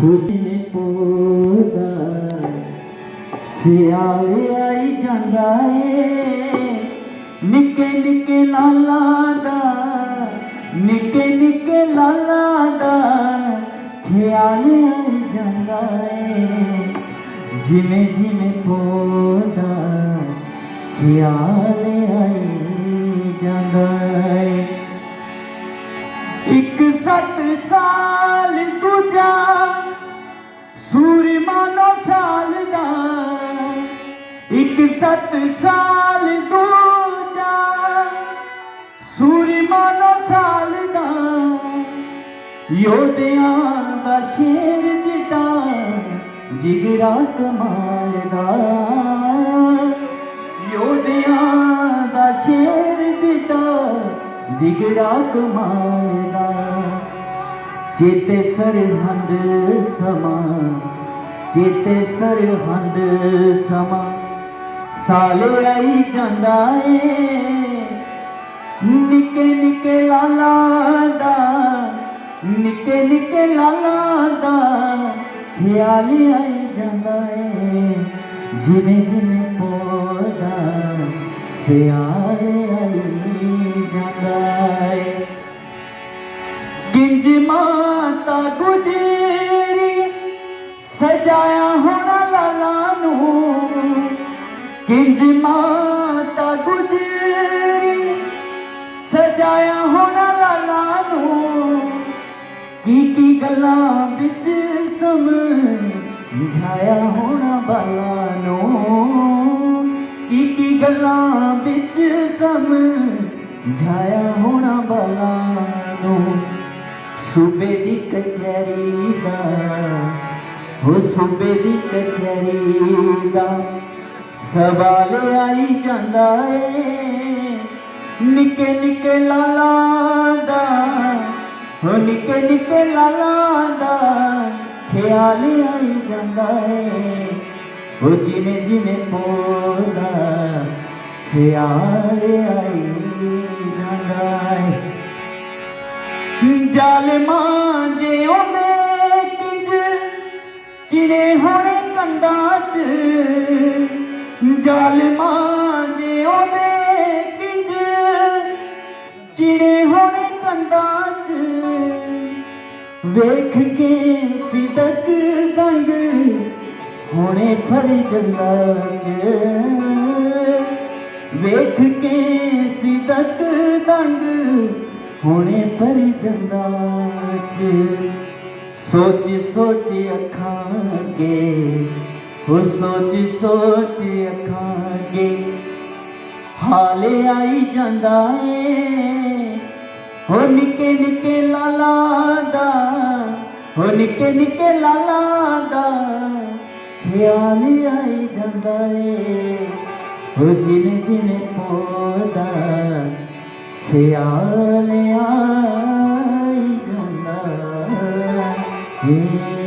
ਖੁਸ਼ੀ ਪੋਦਾ ਸਿਆਲ ਆਈ ਜਾਂਦਾ ਏ। ਨਿੱਕੇ ਨਿੱਕੇ ਲਾਲਾ ਦਾ, ਨਿੱਕੇ ਨਿੱਕੇ ਲਾਲਾ ਦਾ ਖਿਆਲ ਆਈ ਜਾਂਦਾ ਏ। ਜਿਵੇਂ ਜਿਵੇਂ ਪੋਦਾ ਖਿਆਲ ਇੱਕ ਸੱਤ ਸਾਲ ਦੂਜਾ ਸੂਰਮਾ ਨੌ ਸਾਲ ਦਾ। ਇੱਕ ਸੱਤ ਸਾਲ ਦੂਜਾ ਸੂਰਮਾ ਨੌ ਸਾਲ ਦਾ। ਯੋਧਿਆਂ ਦਾ ਸ਼ੇਰ ਜਿੱਡਾ, ਜਿਗਰਾ ਕਮਾਲ ਦਾ। ਯੋਧਿਆਂ ਜਿਗਰਾ ਕਮਾਲ ਦਾ ਚੇਤੇ ਸਰਹੰਦ ਸਮਾਂ, ਚੇਤੇ ਸਰਹੰਦ ਸਮਾਂ। ਸਾਲੇ ਆਈ ਜਾਂਦਾ ਏ, ਨਿੱਕੇ ਨਿੱਕੇ ਲਾਲਾ ਦਾ, ਨਿੱਕੇ ਨਿੱਕੇ ਲਾਲਾ ਦਾ ਖਿਆਲ ਆਈ ਜਾਂਦਾ ਏ। ਜਿਵੇਂ ਜਿਵੇਂ ਪੋਦਾ ਖਿਆਲ ਗਿੰਜ ਮਾਤਾ ਗੁਜਰੀ, ਸਜਾਇਆ ਹੋਣਾ ਲਾਲਾ ਨੂੰ ਗਿੰਜ ਮਾਤਾ ਗੁਜਰੀ, ਸਜਾਇਆ ਹੋਣਾ ਲਾਲਾ ਨੂੰ ਕੀ ਕੀ ਗੱਲਾਂ ਵਿੱਚ ਸਮਝਾਇਆ ਹੋਣਾ ਬਾਲਾ ਨੂੰ ਕੀ ਕੀ ਗੱਲਾਂ ਵਿੱਚ ਸਮਝਾਇਆ ਹੋਣਾ ਸੂਬੇ ਦੀ ਕਚਹਿਰੀ ਦਾ, ਹੋ ਸੂਬੇ ਦੀ ਕਚਹਿਰੀ ਦਾ। ਸਵਾਲ ਆਈ ਜਾਂਦਾ ਏ, ਨਿੱਕੇ ਨਿੱਕੇ ਲਾਲਾ ਦਾ, ਹੋ ਨਿੱਕੇ ਨਿੱਕੇ ਲਾਲਾ ਦਾ ਖਿਆਲ ਆਈ ਜਾਂਦਾ ਏ। ਹੋ ਜਿਵੇਂ ਜਿਵੇਂ ਪੋਦਾ ਖਿਆਲ ਆਈ ਜਾਲਮਾਂ ਜੇ ਉਹਦੇ ਕਿੰਜ? ਚਿੜੇ ਹੁਣ ਕੰਧਾਂ 'ਚ। ਜਾਲਮਾਂ ਜੇ ਉਹਦੇ ਕਿੰਜ? ਚਿੜੇ ਹੁਣ ਕੰਧਾਂ 'ਚ। ਵੇਖ ਕੇ ਸਿਦਕ ਦੰਗ ਹੋਣੇ ਫਰੀ ਜੰਨਾ 'ਚ। ਵੇਖ ਕੇ ਸਿਦਕ ਦੰਗ ਹੋਣੇ ਪਰ ਜੰਨਾ 'ਚ ਸੋਚ ਸੋਚ ਅੱਖਾਂ ਅੱਗੇ ਹੋ ਸੋਚ ਸੋਚ ਅੱਖਾਂ ਅੱਗੇ। ਹਾਲੇ ਆਈ ਜਾਂਦਾ ਏ ਹੋ ਨਿੱਕੇ ਨਿੱਕੇ ਲਾਲਾ ਦਾ ਹੋ ਨਿੱਕੇ ਨਿੱਕੇ ਲਾਲਾ ਦਾ। ਖਿਆਲ ਆਈ ਜਾਂਦਾ ਏ ਹੋ ਜਿਵੇਂ ਜਿਵੇਂ ਪੋਦਾ ਸਿਆਲ Mm-hmm.